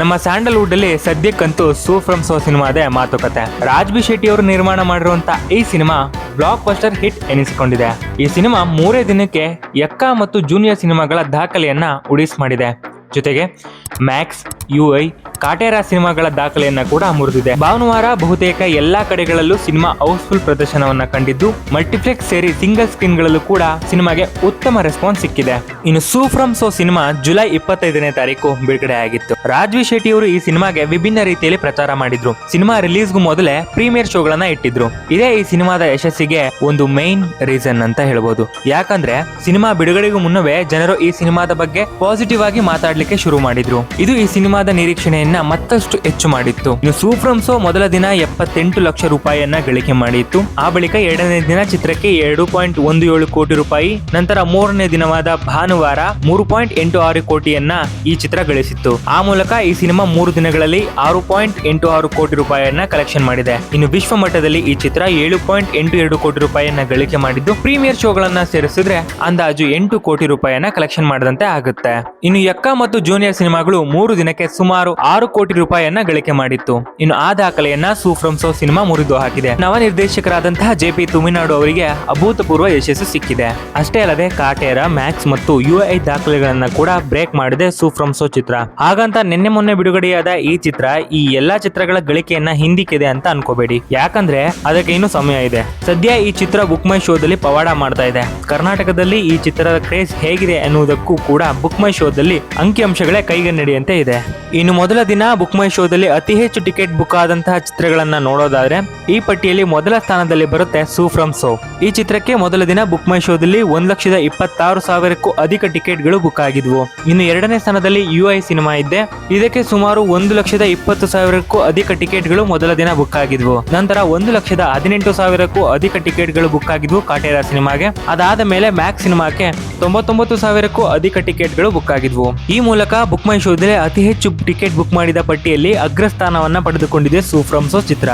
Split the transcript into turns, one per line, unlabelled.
ನಮ್ಮ ಸ್ಯಾಂಡಲ್ವುಡ್ ಅಲ್ಲಿ ಸದ್ಯಕ್ಕಂತೂ ಸೂಫ್ರಮ್ ಸೋ ಸಿನಿಮಾದೇ ಮಾತುಕತೆ. ರಾಜ್ ಬಿ ಶೆಟ್ಟಿ ಅವರು ನಿರ್ಮಾಣ ಮಾಡಿರುವಂತ ಈ ಸಿನಿಮಾ ಬ್ಲಾಕ್ ಬಸ್ಟರ್ ಹಿಟ್ ಎನಿಸಿಕೊಂಡಿದೆ. ಈ ಸಿನಿಮಾ ಮೂರೇ ದಿನಕ್ಕೆ ಎಕ್ಕ ಮತ್ತು ಜೂನಿಯರ್ ಸಿನಿಮಾಗಳ ದಾಖಲೆಯನ್ನ ಉಡಿಸ್ ಮಾಡಿದೆ. ಜೊತೆಗೆ ಮ್ಯಾಕ್ಸ್, ಯು ಐ ಕಾಟೇರಾ ಸಿನಿಮಾಗಳ ದಾಖಲೆಯನ್ನ ಕೂಡ ಮುರಿದಿದೆ. ಭಾನುವಾರ ಬಹುತೇಕ ಎಲ್ಲಾ ಕಡೆಗಳಲ್ಲೂ ಸಿನಿಮಾ ಹೌಸ್ಫುಲ್ ಪ್ರದರ್ಶನವನ್ನ ಕಂಡಿದ್ದು, ಮಲ್ಟಿಪ್ಲೆಕ್ಸ್ ಸೇರಿ ಸಿಂಗಲ್ ಸ್ಕ್ರೀನ್ ಗಳಲ್ಲೂ ಕೂಡ ಸಿನಿಮಾಗೆ ಉತ್ತಮ ರೆಸ್ಪಾನ್ಸ್ ಸಿಕ್ಕಿದೆ. ಇನ್ನು Su from So cinema July ಇಪ್ಪತ್ತೈದನೇ ತಾರೀಕು ಬಿಡುಗಡೆ ಆಗಿತ್ತು. ರಾಜ್ವಿ ಶೆಟ್ಟಿ ಅವರು ಈ ಸಿನಿಮಾಗೆ ವಿಭಿನ್ನ ರೀತಿಯಲ್ಲಿ ಪ್ರಚಾರ ಮಾಡಿದ್ರು. ಸಿನಿಮಾ ರಿಲೀಸ್ಗೂ ಮೊದಲೇ ಪ್ರೀಮಿಯರ್ ಶೋಗಳನ್ನ ಇಟ್ಟಿದ್ರು. ಇದೇ ಈ ಸಿನಿಮಾದ ಯಶಸ್ಸಿಗೆ ಒಂದು ಮೈನ್ ರೀಸನ್ ಅಂತ ಹೇಳ್ಬೋದು. ಯಾಕಂದ್ರೆ ಸಿನಿಮಾ ಬಿಡುಗಡೆಗೂ ಮುನ್ನವೇ ಜನರು ಈ ಸಿನಿಮಾದ ಬಗ್ಗೆ ಪಾಸಿಟಿವ್ ಆಗಿ ಮಾತಾಡ್ಲಿಕ್ಕೆ ಶುರು ಮಾಡಿದ್ರು. ಇದು ಈ ಸಿನಿಮಾದ ನಿರೀಕ್ಷಣೆಯನ್ನ ಮತ್ತಷ್ಟು ಹೆಚ್ಚು ಮಾಡಿತ್ತು. ಇನ್ನು ಸೂಪ್ರಂ ಸೋ ಮೊದಲ ದಿನ ಎಪ್ಪತ್ತೆಂಟು ಲಕ್ಷ ರೂಪಾಯಿಯನ್ನ ಗಳಿಕೆ ಮಾಡಿತ್ತು. ಆ ಬಳಿಕ ಎರಡನೇ ದಿನ ಚಿತ್ರಕ್ಕೆ ಎರಡು ಪಾಯಿಂಟ್ ಒಂದು ಏಳು ಕೋಟಿ ರೂಪಾಯಿ, ನಂತರ ಮೂರನೇ ದಿನವಾದ ಭಾನುವಾರ ಮೂರು ಪಾಯಿಂಟ್ ಎಂಟು ಆರು ಕೋಟಿಯನ್ನ ಈ ಚಿತ್ರ ಗಳಿಸಿತ್ತು. ಆ ಮೂಲಕ ಈ ಸಿನಿಮಾ ಮೂರು ದಿನಗಳಲ್ಲಿ ಆರು ಪಾಯಿಂಟ್ ಎಂಟು ಆರು ಕೋಟಿ ರೂಪಾಯಿಯನ್ನ ಕಲೆಕ್ಷನ್ ಮಾಡಿದೆ. ಇನ್ನು ವಿಶ್ವ ಮಟ್ಟದಲ್ಲಿ ಈ ಚಿತ್ರ ಏಳು ಪಾಯಿಂಟ್ ಎಂಟು ಎರಡು ಕೋಟಿ ರೂಪಾಯಿಯನ್ನ ಗಳಿಕೆ ಮಾಡಿದ್ದು. ಪ್ರೀಮಿಯರ್ ಶೋಗಳನ್ನ ಸೇರಿಸಿದ್ರೆ ಅಂದಾಜು ಎಂಟು ಕೋಟಿ ರೂಪಾಯಿಯನ್ನ ಕಲೆಕ್ಷನ್ ಮಾಡಿದಂತೆ ಆಗುತ್ತೆ. ಇನ್ನು ಯಕ್ಕ ಮತ್ತು ಜೂನಿಯರ್ ಸಿನಿಮಾಗಳು ಮೂರು ದಿನಕ್ಕೆ ಸುಮಾರು ಆರು ಕೋಟಿ ರೂಪಾಯಿಯನ್ನ ಗಳಿಕೆ ಮಾಡಿತ್ತು. ಇನ್ನು ಆ ದಾಖಲೆಯನ್ನ ಸೂಫ್ರಮ್ ಸೋ ಸಿನಿಮಾ ಮುರಿದು ಹಾಕಿದೆ. ನವ ನಿರ್ದೇಶಕರಾದಂತಹ ಜೆ ಪಿ ತುಮಿನಾಡು ಅವರಿಗೆ ಅಭೂತಪೂರ್ವ ಯಶಸ್ಸು ಸಿಕ್ಕಿದೆ. ಅಷ್ಟೇ ಅಲ್ಲದೆ ಕಾಟೇರ, ಮ್ಯಾಕ್ಸ್ ಮತ್ತು ಯು ಐ ದಾಖಲೆಗಳನ್ನ ಕೂಡ ಬ್ರೇಕ್ ಮಾಡಿದೆ ಸೂಫ್ರಮ್ ಸೋ ಚಿತ್ರ. ಹಾಗಂತ ನಿನ್ನೆ ಮೊನ್ನೆ ಬಿಡುಗಡೆಯಾದ ಈ ಚಿತ್ರ ಈ ಎಲ್ಲಾ ಚಿತ್ರಗಳ ಗಳಿಕೆಯನ್ನ ಹಿಂದಿಕ್ಕಿದೆ ಅಂತ ಅನ್ಕೋಬೇಡಿ. ಯಾಕಂದ್ರೆ ಅದಕ್ಕೆ ಇನ್ನು ಸಮಯ ಇದೆ. ಸದ್ಯ ಈ ಚಿತ್ರ ಬುಕ್ ಮೈ ಶೋದಲ್ಲಿ ಪವಾಡ ಮಾಡ್ತಾ ಇದೆ. ಕರ್ನಾಟಕದಲ್ಲಿ ಈ ಚಿತ್ರದ ಕ್ರೇಜ್ ಹೇಗಿದೆ ಎನ್ನುವುದಕ್ಕೂ ಕೂಡ ಬುಕ್ ಮೈ ಶೋದಲ್ಲಿ ಅಂಕಿಅಂಶಗಳೇ ಕೈಗನ್ನಡಿಯಂತೆ ಇದೆ. ಇನ್ನು ಮೊದಲ ದಿನ ಬುಕ್ ಮೈ ಶೋದಲ್ಲಿ ಅತಿ ಹೆಚ್ಚು ಟಿಕೆಟ್ ಬುಕ್ ಆದಂತಹ ಚಿತ್ರಗಳನ್ನ ನೋಡೋದಾದ್ರೆ, ಈ ಪಟ್ಟಿಯಲ್ಲಿ ಮೊದಲ ಸ್ಥಾನದಲ್ಲಿ ಬರುತ್ತೆ ಸೂ ಫ್ರಮ್ ಸೋ ಈ ಚಿತ್ರಕ್ಕೆ ಮೊದಲ ದಿನ ಬುಕ್ ಮೈ ಶೋದಲ್ಲಿ ಒಂದ್ ಲಕ್ಷದ ಇಪ್ಪತ್ತಾರು ಸಾವಿರಕ್ಕೂ ಅಧಿಕ ಟಿಕೆಟ್ಗಳು ಬುಕ್ ಆಗಿದ್ವು. ಇನ್ನು ಎರಡನೇ ಸ್ಥಾನದಲ್ಲಿ ಯು ಐ ಸಿನಿಮಾ ಇದ್ದೆ ಇದಕ್ಕೆ ಸುಮಾರು ಒಂದು ಲಕ್ಷದ ಇಪ್ಪತ್ತು ಸಾವಿರಕ್ಕೂ ಅಧಿಕ ಟಿಕೆಟ್ಗಳು ಮೊದಲ ದಿನ ಬುಕ್ ಆಗಿದ್ವು. ನಂತರ ಒಂದು ಲಕ್ಷದ ಹದಿನೆಂಟು ಸಾವಿರಕ್ಕೂ ಅಧಿಕ ಟಿಕೆಟ್ಗಳು ಬುಕ್ ಆಗಿದ್ವು ಕಾಟೇರ ಸಿನಿಮಾಗೆ ಅದಾದ ಮೇಲೆ ಮ್ಯಾಕ್ ಸಿನಿಮಾಕ್ಕೆ ತೊಂಬತ್ತೊಂಬತ್ತು ಸಾವಿರಕ್ಕೂ ಅಧಿಕ ಟಿಕೆಟ್ಗಳು ಬುಕ್ ಆಗಿದ್ವು. ಈ ಮೂಲಕ ಬುಕ್ ಮೈ ಶೋದಲ್ಲಿ ಅತಿ ಹೆಚ್ಚು ಟಿಕೆಟ್ ಬುಕ್ ಮಾಡಿದ ಪಟ್ಟಿಯಲ್ಲಿ ಅಗ್ರಸ್ಥಾನವನ್ನ ಪಡೆದುಕೊಂಡಿದೆ ಸೂಫ್ರಮ್ಸೋ ಚಿತ್ರ.